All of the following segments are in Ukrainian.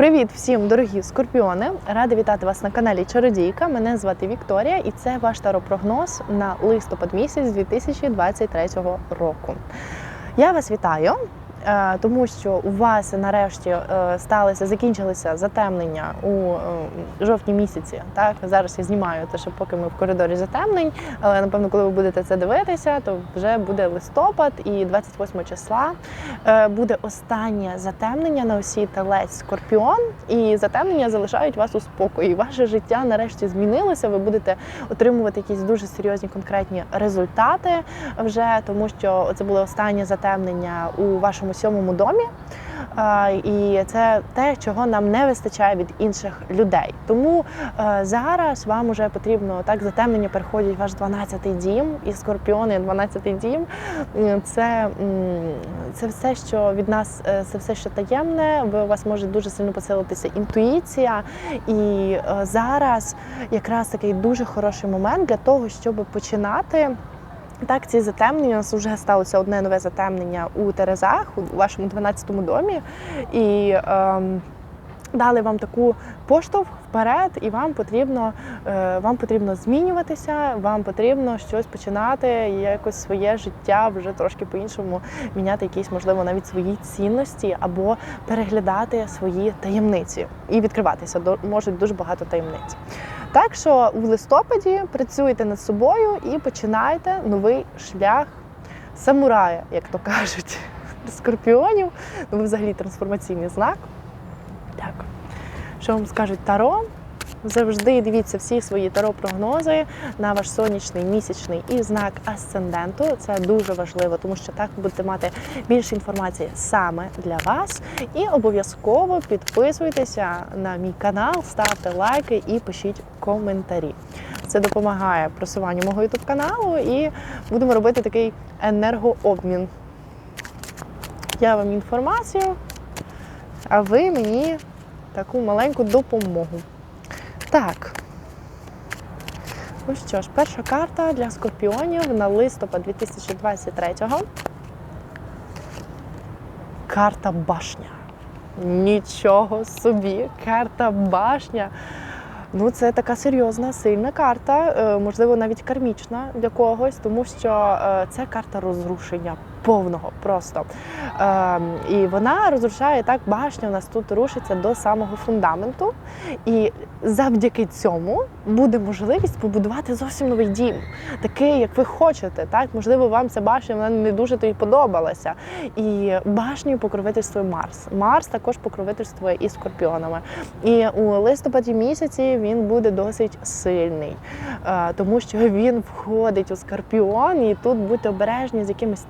Привіт всім, дорогі скорпіони! Рада вітати вас на каналі Чародійка. Мене звати Вікторія, і це ваш таропрогноз на листопад місяць 2023 року. Я вас вітаю. Е, Тому що у вас нарешті е, сталося, закінчилися затемнення у е, жовтні місяці. Так зараз я знімаю те, що поки ми в коридорі затемнень. Але напевно, коли ви будете це дивитися, то вже буде листопад, і 28 числа буде останнє затемнення на осі Телець Скорпіон. І затемнення залишають вас у спокої. Ваше життя нарешті змінилося. Ви будете отримувати якісь дуже серйозні конкретні результати вже, тому що це було останнє затемнення у вашому сьомому домі. І це те, чого нам не вистачає від інших людей. Тому е, зараз вам вже потрібно так затемнення переходять ваш 12-й дім і скорпіони 12-й дім. Це, це все, що від нас, е, це все, що таємне. Ви у вас може дуже сильно посилитися інтуїція. І е, зараз якраз такий дуже хороший момент для того, щоб починати. Так, ці затемнення у нас вже сталося одне нове затемнення у Терезах, у вашому 12-му домі. І ем, дали вам таку поштовх вперед, і вам потрібно, е, вам потрібно змінюватися, вам потрібно щось починати, якось своє життя вже трошки по-іншому міняти якісь, можливо, навіть свої цінності або переглядати свої таємниці і відкриватися. До- Можуть дуже багато таємниць. Так що в листопаді працюйте над собою і починайте новий шлях самурая, як то кажуть, скорпіонів. Ну, взагалі трансформаційний знак. Так. Що вам скажуть Таро? Завжди дивіться всі свої таро-прогнози на ваш сонячний, місячний і знак асценденту. Це дуже важливо, тому що так ви будете мати більше інформації саме для вас. І обов'язково підписуйтеся на мій канал, ставте лайки і пишіть коментарі. Це допомагає просуванню мого youtube каналу і будемо робити такий енергообмін. Я вам інформацію, а ви мені таку маленьку допомогу. Так. Ну що ж, перша карта для скорпіонів на листопад 2023-го. Карта башня. Нічого собі, карта башня. Ну, це така серйозна, сильна карта, е, можливо, навіть кармічна для когось, тому що е, це карта розрушення повного просто. Е, І вона розрушає так, башня у нас тут рушиться до самого фундаменту. І завдяки цьому буде можливість побудувати зовсім новий дім, такий, як ви хочете. Так, можливо, вам ця башня вона не дуже тобі подобалася. І башнею покровительствує Марс. Марс також покровительствує і скорпіонами. І у листопаді місяці він буде досить сильний, е, тому що він входить у скорпіон, і тут будьте обережні з якимись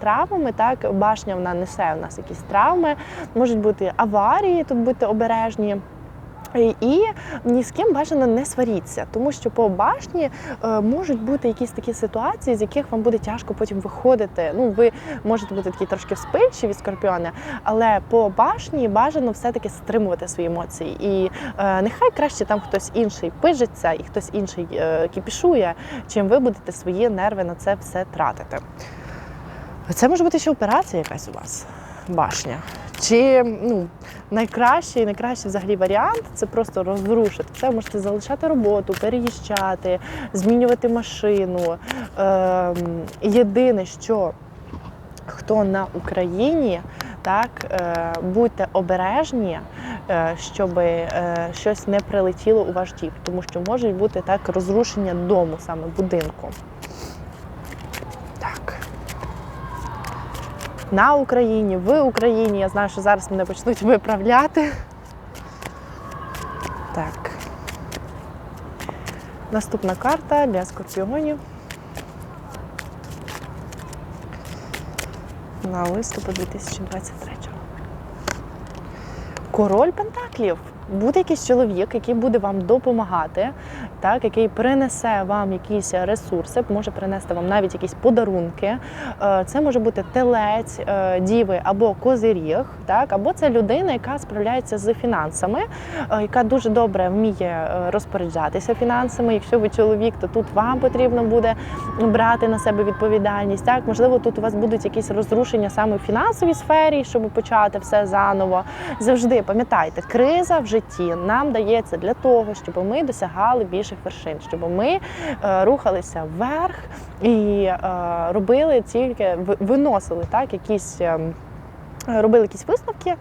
травмами. Так, башня вона несе у нас якісь травми, можуть бути аварії, тут будьте обережні. І- І ні з ким бажано не сваріться, тому що по башні е, можуть бути якісь такі ситуації, з яких вам буде тяжко потім виходити. Ну, ви можете бути такі трошки вспильчиві скорпіони, але по башні бажано все-таки стримувати свої емоції. І е, нехай краще там хтось інший пижиться і хтось інший е, кіпішує, чим ви будете свої нерви на це все тратити. Це може бути ще операція якась у вас, башня. Чи ну, найкращий, найкращий взагалі варіант це просто розрушити. Все можете залишати роботу, переїжджати, змінювати машину. Ем, єдине, що хто на Україні, так е, будьте обережні, е, щоб е, щось не прилетіло у ваш дім, тому що може бути так розрушення дому, саме будинку. Так на Україні, в Україні. Я знаю, що зараз мене почнуть виправляти. Так. Наступна карта для скорпіонів. На листопад 2023. Король Пентаклів. Буде якийсь чоловік, який буде вам допомагати так, який принесе вам якісь ресурси, може принести вам навіть якісь подарунки. Е, Це може бути телець, е, діви або козиріг, так, або це людина, яка справляється з фінансами, е, яка дуже добре вміє розпоряджатися фінансами. Якщо ви чоловік, то тут вам потрібно буде брати на себе відповідальність. Так, можливо, тут у вас будуть якісь розрушення саме в фінансовій сфері, щоб почати все заново. Завжди пам'ятайте, криза в житті нам дається для того, щоб ми досягали більших вершин, щоб ми е, рухалися вверх і е, робили тільки виносили так якісь. Ем, Робили якісь висновки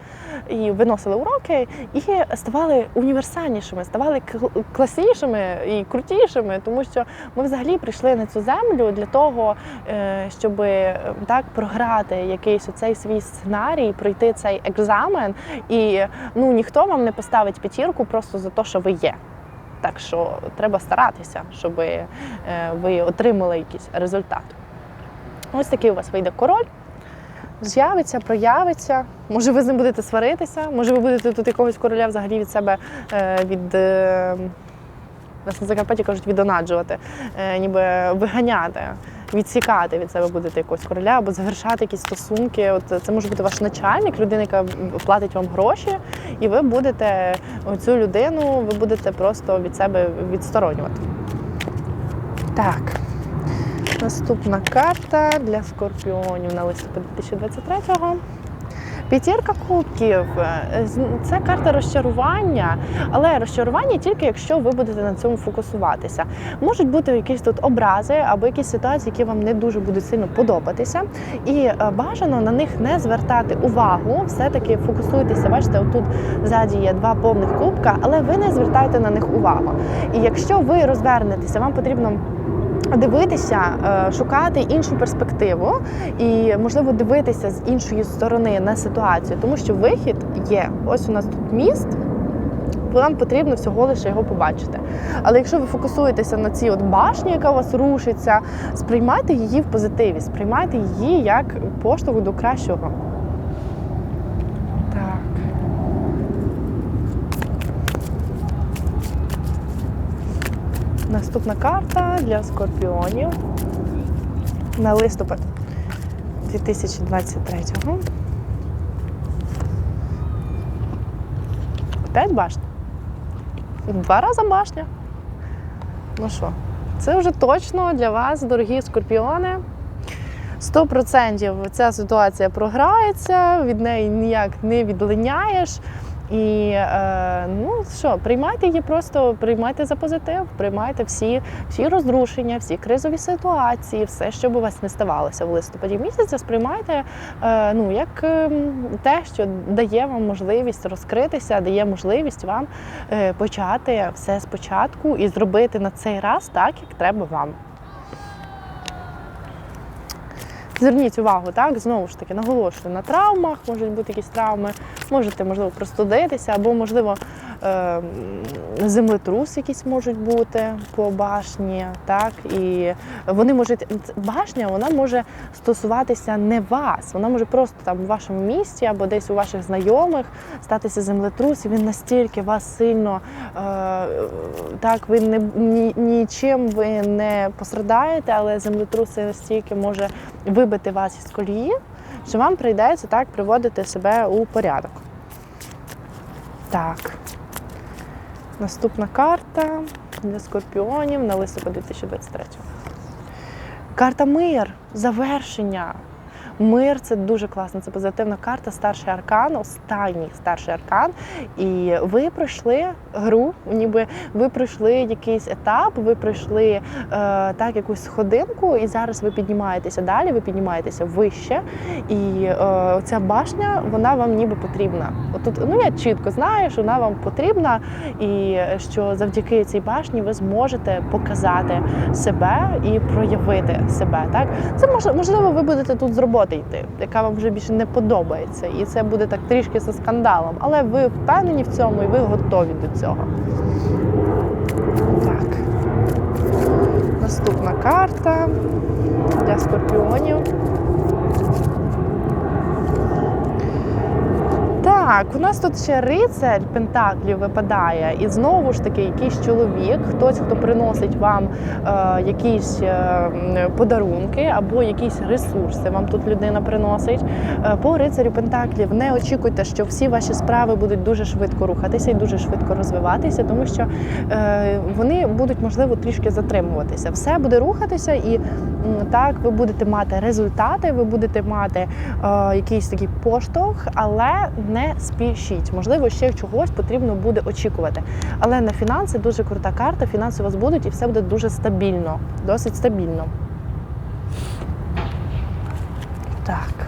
і виносили уроки, і ставали універсальнішими, ставали кл- класнішими і крутішими, тому що ми взагалі прийшли на цю землю для того, щоб так програти якийсь оцей свій сценарій, пройти цей екзамен, і ну ніхто вам не поставить п'ятірку просто за те, що ви є. Так що треба старатися, щоб ви отримали якийсь результат. Ось такий у вас вийде король. З'явиться, проявиться. Може, ви з ним будете сваритися, може, ви будете тут якогось короля взагалі від себе е, від. Е, нас на Закарпатті кажуть відонаджувати, е, ніби виганяти, відсікати від себе будете якогось короля або завершати якісь стосунки. От це може бути ваш начальник, людина, яка платить вам гроші, і ви будете цю людину, ви будете просто від себе відсторонювати. Так. Наступна карта для скорпіонів на листопад 2023-го. П'ятірка кубків це карта розчарування, але розчарування тільки якщо ви будете на цьому фокусуватися. Можуть бути якісь тут образи або якісь ситуації, які вам не дуже будуть сильно подобатися, і бажано на них не звертати увагу. Все-таки фокусуйтеся. Бачите, отут ззаді є два повних кубка, але ви не звертайте на них увагу. І якщо ви розвернетеся, вам потрібно дивитися, шукати іншу перспективу і, можливо, дивитися з іншої сторони на ситуацію, тому що вихід є. Ось у нас тут міст. Вам потрібно всього лише його побачити. Але якщо ви фокусуєтеся на цій от башні, яка у вас рушиться, сприймайте її в позитиві, сприймайте її як поштовх до кращого. Наступна карта для скорпіонів на листопад 2023-го. Опять башня. Два рази башня. Ну що, це вже точно для вас, дорогі скорпіони. 100% ця ситуація програється, від неї ніяк не відлиняєш. І е, ну що, приймайте її просто, приймайте за позитив, приймайте всі всі розрушення, всі кризові ситуації, все, що б у вас не ставалося в листопаді місяця, сприймайте е, ну, як е, те, що дає вам можливість розкритися, дає можливість вам е, почати все спочатку і зробити на цей раз так, як треба вам. Зверніть увагу, так, знову ж таки, наголошую на травмах, можуть бути якісь травми, можете, можливо, простудитися, або, можливо, землетрус якісь можуть бути по башні. так, І вони можуть, башня вона може стосуватися не вас, вона може просто там у вашому місті або десь у ваших знайомих статися землетрус, і він настільки вас сильно так, ви не ні, нічим ви не пострадаєте, але землетрус настільки може вибити вас із колії, що вам прийдеться так приводити себе у порядок. Так. Наступна карта для скорпіонів на листопад 2023. Карта мир, завершення. Мир це дуже класно, це позитивна карта, старший аркан, останній старший аркан. І ви пройшли гру, ніби ви пройшли якийсь етап, ви пройшли е, так якусь сходинку, і зараз ви піднімаєтеся далі, ви піднімаєтеся вище. І е, ця башня, вона вам ніби потрібна. Отут, ну я чітко знаю, що вона вам потрібна, і що завдяки цій башні ви зможете показати себе і проявити себе. Так, це може можливо, ви будете тут з роботи йти, яка вам вже більше не подобається, і це буде так трішки зі скандалом. Але ви впевнені в цьому і ви готові до цього. Так. Наступна карта для скорпіонів. Так. У нас тут ще рицарь Пентаклів випадає, і знову ж таки якийсь чоловік, хтось, хто приносить вам е, якісь е, подарунки або якісь ресурси. Вам тут людина приносить. Е, по рицарю Пентаклів не очікуйте, що всі ваші справи будуть дуже швидко рухатися і дуже швидко розвиватися, тому що е, вони будуть можливо трішки затримуватися. Все буде рухатися, і так ви будете мати результати, ви будете мати е, якийсь такий поштовх, але не спішіть. Можливо, ще чогось потрібно буде очікувати. Але на фінанси дуже крута карта. Фінанси у вас будуть, і все буде дуже стабільно, досить стабільно. Так.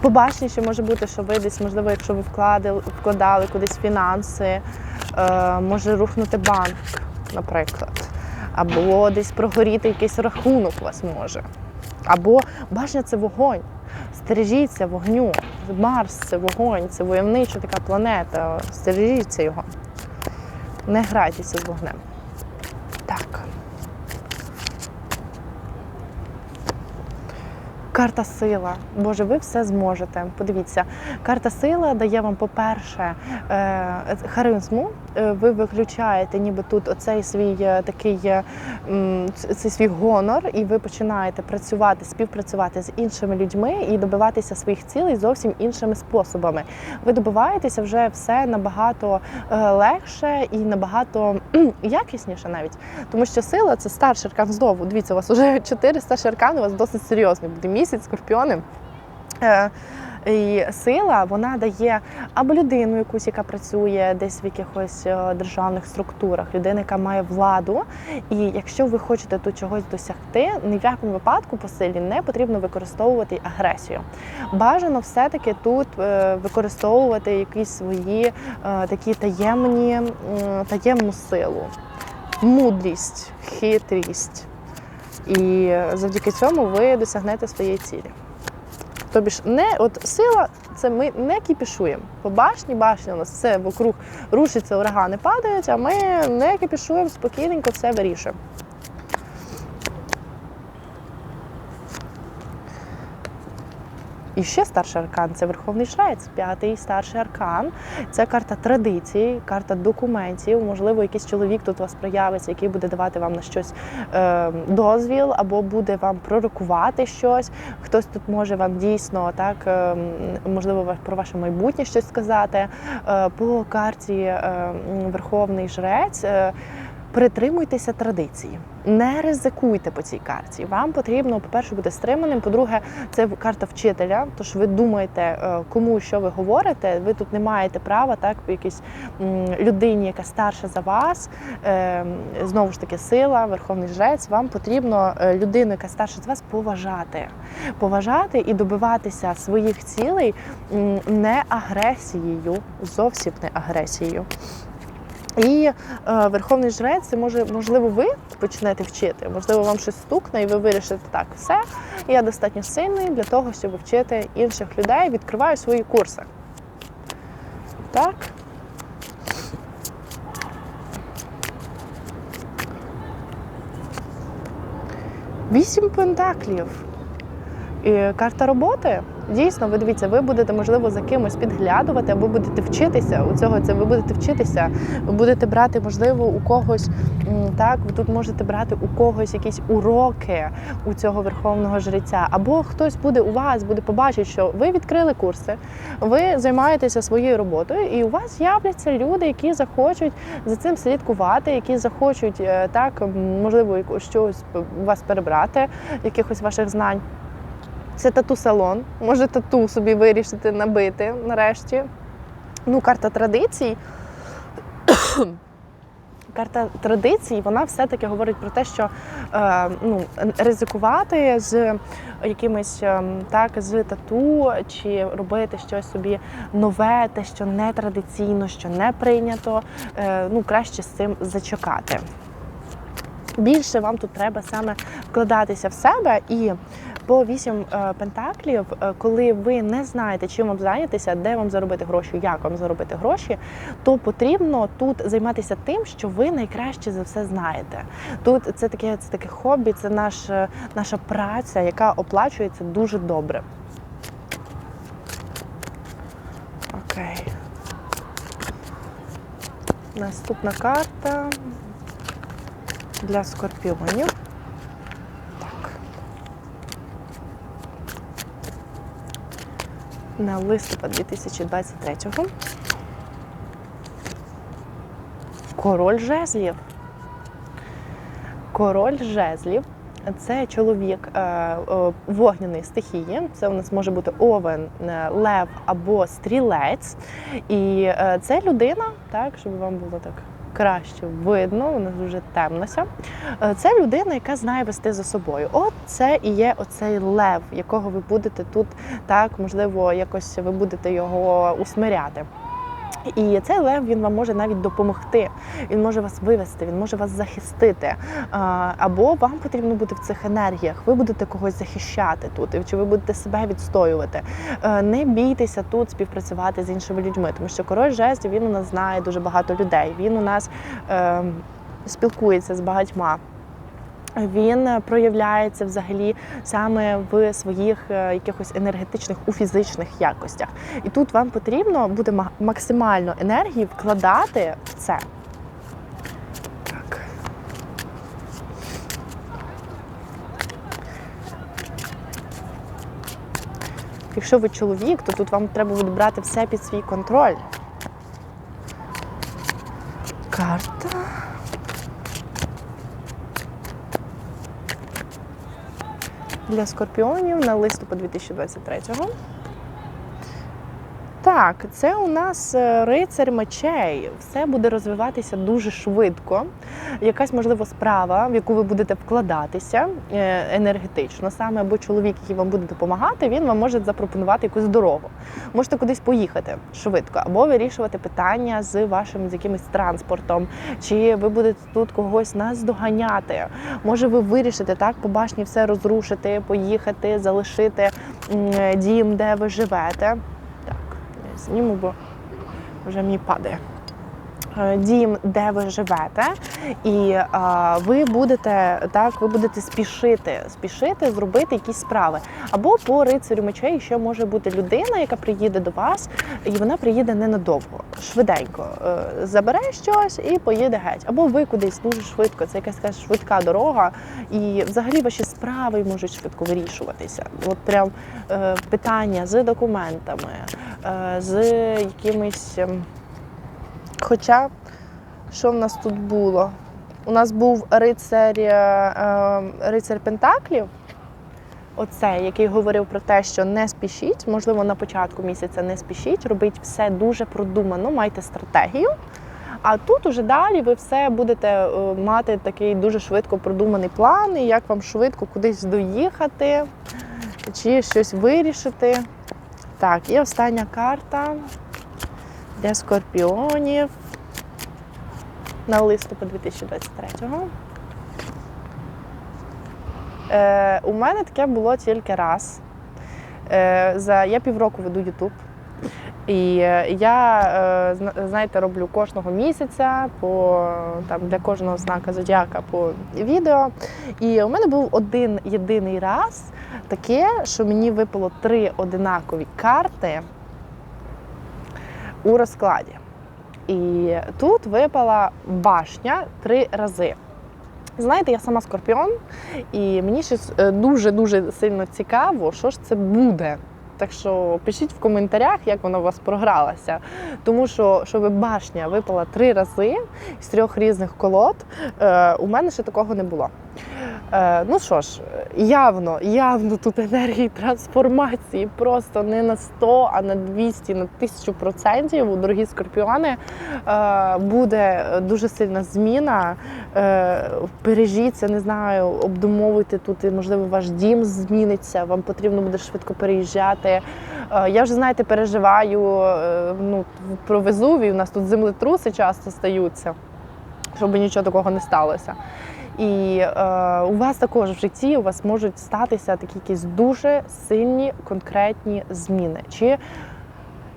Побачення ще може бути, що ви десь, можливо, якщо ви вкладали, вкладали кудись фінанси, е, може рухнути банк, наприклад. Або десь прогоріти якийсь рахунок у вас може. Або башня це вогонь. Стережіться вогню. Марс це вогонь, це войовнича така планета. Стережіться його. Не грайтеся з вогнем. Так. Карта сила. Боже, ви все зможете. Подивіться, карта сила дає вам, по-перше, е, харизму. Е, Ви виключаєте ніби тут оцей свій е, такий е, цей свій гонор, і ви починаєте працювати, співпрацювати з іншими людьми і добиватися своїх цілей зовсім іншими способами. Ви добиваєтеся вже все набагато легше і набагато якісніше навіть. Тому що сила це старший аркан знову. Дивіться, у вас вже чотири старші аркани, у вас досить серйозні. Буде місяць, скорпіони. І сила вона дає або людину якусь, яка працює десь в якихось е, державних структурах, людина, яка має владу. І якщо ви хочете тут чогось досягти, ні в якому випадку по силі не потрібно використовувати агресію. Бажано все-таки тут е, використовувати якісь свої е, такі таємні, таємну силу, мудрість, хитрість. І завдяки цьому ви досягнете своєї цілі. Тобі ж не от сила, це ми не кіпішуємо. По башні, башня у нас все вокруг рушиться, урагани падають, а ми не кіпішуємо, спокійненько все вирішуємо. І ще старший аркан це Верховний Жрець, п'ятий старший аркан. Це карта традицій, карта документів. Можливо, якийсь чоловік тут у вас проявиться, який буде давати вам на щось е, дозвіл, або буде вам пророкувати щось. Хтось тут може вам дійсно так, е, можливо, про ваше майбутнє щось сказати. Е, по карті е, Верховний Жрець. е, Притримуйтеся традиції, не ризикуйте по цій карті. Вам потрібно, по-перше, бути стриманим. По-друге, це карта вчителя. Тож ви думаєте, е, кому що ви говорите. Ви тут не маєте права, так якійсь людині, яка старша за вас. Е, Знову ж таки, сила, верховний жрець. Вам потрібно е, людину, яка старша за вас, поважати, поважати і добиватися своїх цілей не агресією, зовсім не агресією. І е, верховний жрець, це може, можливо, ви почнете вчити. Можливо, вам щось стукне, і ви вирішите так, все. Я достатньо сильний для того, щоб вчити інших людей. Відкриваю свої курси. Так. Вісім пентаклів. І карта роботи. Дійсно, ви дивіться, ви будете, можливо, за кимось підглядувати, або будете вчитися. У цього це ви будете вчитися, ви будете брати, можливо, у когось так, ви тут можете брати у когось якісь уроки у цього верховного жреця, або хтось буде у вас, буде побачити, що ви відкрили курси, ви займаєтеся своєю роботою, і у вас з'являться люди, які захочуть за цим слідкувати, які захочуть е, так, можливо, щось у вас перебрати, якихось ваших знань. Це тату-салон. Може тату собі вирішити набити нарешті. Ну, карта традицій. Карта традицій, вона все-таки говорить про те, що е, ну, ризикувати з якимось е, так, з тату, чи робити щось собі нове, те, що не традиційно, що не прийнято, е, ну, краще з цим зачекати. Більше вам тут треба саме вкладатися в себе і по вісім е, пентаклів, е, коли ви не знаєте, чим вам зайнятися, де вам заробити гроші, як вам заробити гроші, то потрібно тут займатися тим, що ви найкраще за все знаєте. Тут це таке, це таке хобі, це наш, е, наша праця, яка оплачується дуже добре. Окей. Наступна карта для скорпіонів. На листопад 2023-го. Король жезлів. Король жезлів це чоловік е, е, вогняної стихії. Це у нас може бути овен, е, лев або стрілець. І це людина, так, щоб вам було так краще видно, вона дуже темнося. Е, Це людина, яка знає вести за собою. От це і є оцей лев, якого ви будете тут, так, можливо, якось ви будете його усмиряти. І цей лев він вам може навіть допомогти. Він може вас вивести, він може вас захистити. Або вам потрібно бути в цих енергіях. Ви будете когось захищати тут, чи ви будете себе відстоювати. Е, Не бійтеся тут співпрацювати з іншими людьми, тому що король жестів він у нас знає дуже багато людей. Він у нас е, спілкується з багатьма. Він проявляється взагалі саме в своїх е, якихось енергетичних у фізичних якостях. І тут вам потрібно буде максимально енергії вкладати в це. Так. Якщо ви чоловік, то тут вам треба буде брати все під свій контроль. Карта. Для скорпіонів на листопад 2023-го. Так, це у нас рицарь рицар мечей. Все буде розвиватися дуже швидко. Якась можливо справа, в яку ви будете вкладатися е, енергетично, саме або чоловік, який вам буде допомагати, він вам може запропонувати якусь дорогу. Можете кудись поїхати швидко, або вирішувати питання з вашим з якимось транспортом, чи ви будете тут когось наздоганяти. Може, ви вирішите так по башні все розрушити, поїхати, залишити дім, де ви живете. Так, я зніму, бо вже мені падає. Е, Дім, де ви живете, і а, ви будете так, ви будете спішити, спішити зробити якісь справи. Або по рицарю мечей ще може бути людина, яка приїде до вас, і вона приїде ненадовго, швиденько е, забере щось і поїде геть. Або ви кудись дуже швидко. Це якась така швидка дорога, і взагалі ваші справи можуть швидко вирішуватися. От прям е, питання з документами, е, з якимись. Хоча, що в нас тут було? У нас був рицар, е, рицар Пентаклів, оцей, який говорив про те, що не спішіть, можливо, на початку місяця не спішіть, робіть все дуже продумано, майте стратегію. А тут уже далі ви все будете е, мати такий дуже швидко продуманий план, і як вам швидко кудись доїхати чи щось вирішити. Так, і остання карта для скорпіонів на листопад 2023-го. Е, у мене таке було тільки раз. Е, за, я півроку веду YouTube. І е, я, е, знаєте, роблю кожного місяця по там для кожного знака зодіака по відео. І у мене був один єдиний раз таке, що мені випало три одинакові карти у розкладі. І тут випала башня три рази. Знаєте, я сама скорпіон, і мені щось е, дуже-дуже сильно цікаво, що ж це буде. Так що пишіть в коментарях, як вона у вас програлася. Тому що, щоб башня випала три рази з трьох різних колод, е, у мене ще такого не було. Е, ну що ж, явно, явно тут енергії трансформації просто не на 100, а на 200, на 1000 процентів, дорогі скорпіони, е, буде дуже сильна зміна. Е, бережіться, не знаю, обдумовуйте тут, і, можливо, ваш дім зміниться, вам потрібно буде швидко переїжджати. Е, я вже, знаєте, переживаю е, ну, про Везувій, у нас тут землетруси часто стаються, щоб нічого такого не сталося. І е, у вас також в житті у вас можуть статися такі якісь дуже сильні конкретні зміни, чи,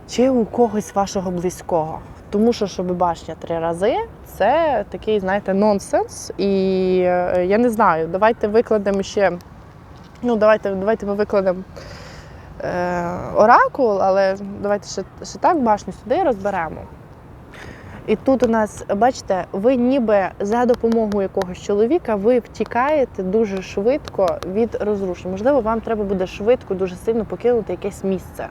чи у когось вашого близького. Тому що, щоб башня три рази, це такий, знаєте, нонсенс. І е, я не знаю, давайте викладемо ще. Ну, давайте, давайте ми викладемо е, оракул, але давайте ще, ще так башню сюди розберемо. І тут у нас, бачите, ви ніби за допомогою якогось чоловіка ви втікаєте дуже швидко від розрушень. Можливо, вам треба буде швидко, дуже сильно покинути якесь місце.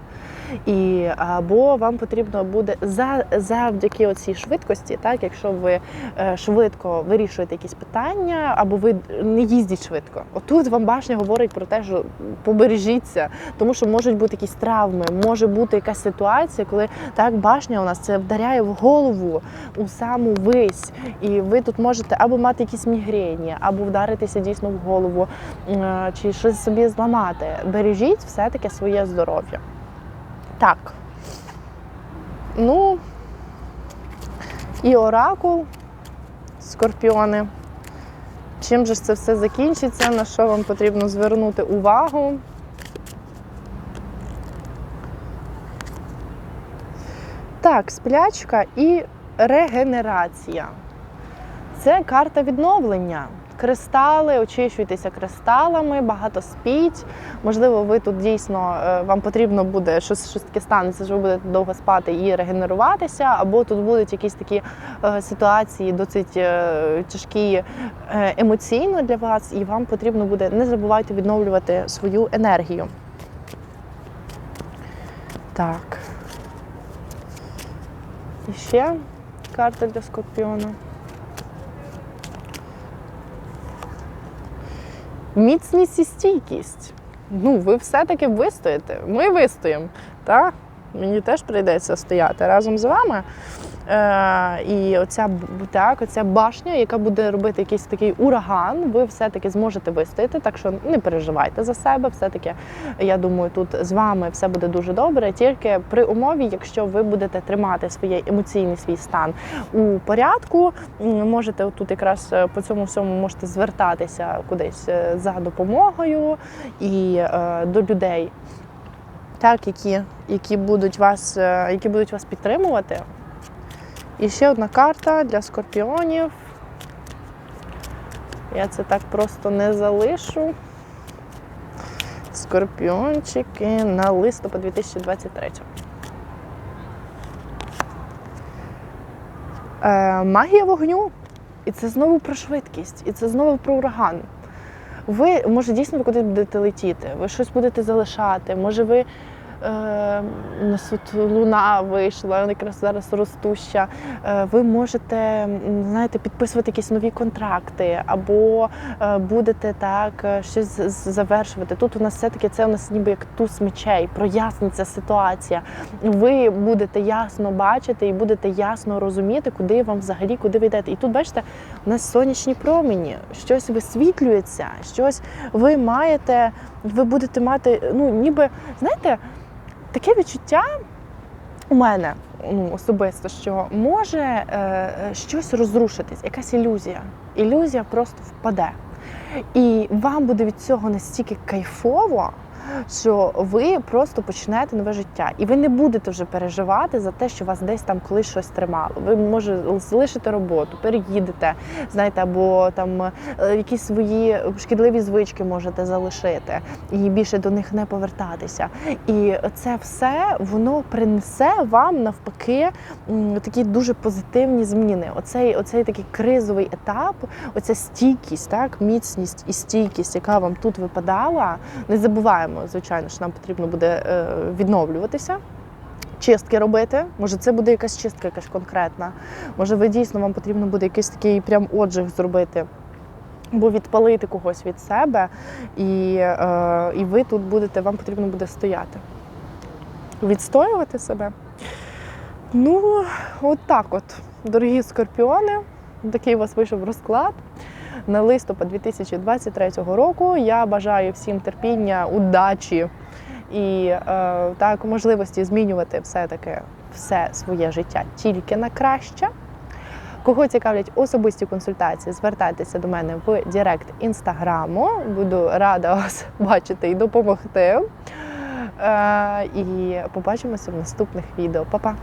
І або вам потрібно буде за завдяки оцій швидкості, так якщо ви е, швидко вирішуєте якісь питання, або ви не їздіть швидко. Отут вам башня говорить про те, що побережіться, тому що можуть бути якісь травми, може бути якась ситуація, коли так башня у нас це вдаряє в голову у саму вись, і ви тут можете або мати якісь мігрені, або вдаритися дійсно в голову, чи щось собі зламати. Бережіть все-таки своє здоров'я. Так. Ну і оракул, скорпіони. Чим же ж це все закінчиться? На що вам потрібно звернути увагу? Так, сплячка і регенерація. Це карта відновлення. Кристали, очищуйтеся кристалами, багато спіть. Можливо, ви тут дійсно е, вам потрібно буде щось, щось таке станеться, що ви будете довго спати і регенеруватися, або тут будуть якісь такі е, ситуації досить е, тяжкі емоційно для вас, і вам потрібно буде не забувайте відновлювати свою енергію. Так. І ще карта для скорпіона. Міцність і стійкість. Ну, ви все-таки вистоїте. Ми вистоїмо. Та? Мені теж прийдеться стояти разом з вами. Е, і оця, так, оця башня, яка буде робити якийсь такий ураган, ви все-таки зможете вистояти. Так що не переживайте за себе. Все-таки, я думаю, тут з вами все буде дуже добре. Тільки при умові, якщо ви будете тримати свій емоційний свій стан у порядку, можете тут якраз е, по цьому всьому можете звертатися кудись е, за допомогою і е, до людей, так, які, які, будуть вас, е, які будуть вас підтримувати. І ще одна карта для скорпіонів. Я це так просто не залишу. Скорпіончики на листопад 2023. Е, магія вогню. І це знову про швидкість, і це знову про ураган. Ви, може, дійсно ви кудись будете летіти, ви щось будете залишати, може ви. Е, у нас тут луна вийшла, вона якраз зараз ростуща. Е, ви можете знаєте, підписувати якісь нові контракти, або е, будете так е, щось завершувати. Тут у нас все-таки це у нас ніби як туз мечей, проясниться ситуація. Ви будете ясно бачити і будете ясно розуміти, куди вам взагалі, куди ви йдете. І тут, бачите, у нас сонячні промені, щось висвітлюється, щось ви маєте, ви будете мати, ну ніби, знаєте, таке відчуття у мене ну, особисто, що може е, е, щось розрушитись, якась ілюзія. Ілюзія просто впаде. І вам буде від цього настільки кайфово, що ви просто почнете нове життя. І ви не будете вже переживати за те, що вас десь там колись щось тримало. Ви може залишите роботу, переїдете, знаєте, або там е, якісь свої шкідливі звички можете залишити і більше до них не повертатися. І це все воно принесе вам навпаки такі дуже позитивні зміни. Оцей, оцей такий кризовий етап, оця стійкість, так, міцність і стійкість, яка вам тут випадала. Не забуваємо, звичайно, що нам потрібно буде е, відновлюватися. Чистки робити, може, це буде якась чистка, якась конкретна. Може, ви дійсно вам потрібно буде якийсь такий прям отжиг зробити, або відпалити когось від себе, і, е, і ви тут будете, вам потрібно буде стояти. Відстоювати себе. Ну, от так от, дорогі скорпіони, такий у вас вийшов розклад. На листопад 2023 року я бажаю всім терпіння, удачі і е, так можливості змінювати все-таки все своє життя тільки на краще. Кого цікавлять особисті консультації, звертайтеся до мене в Директ інстаграму. Буду рада вас бачити і допомогти. Е, і побачимося в наступних відео. Па-па!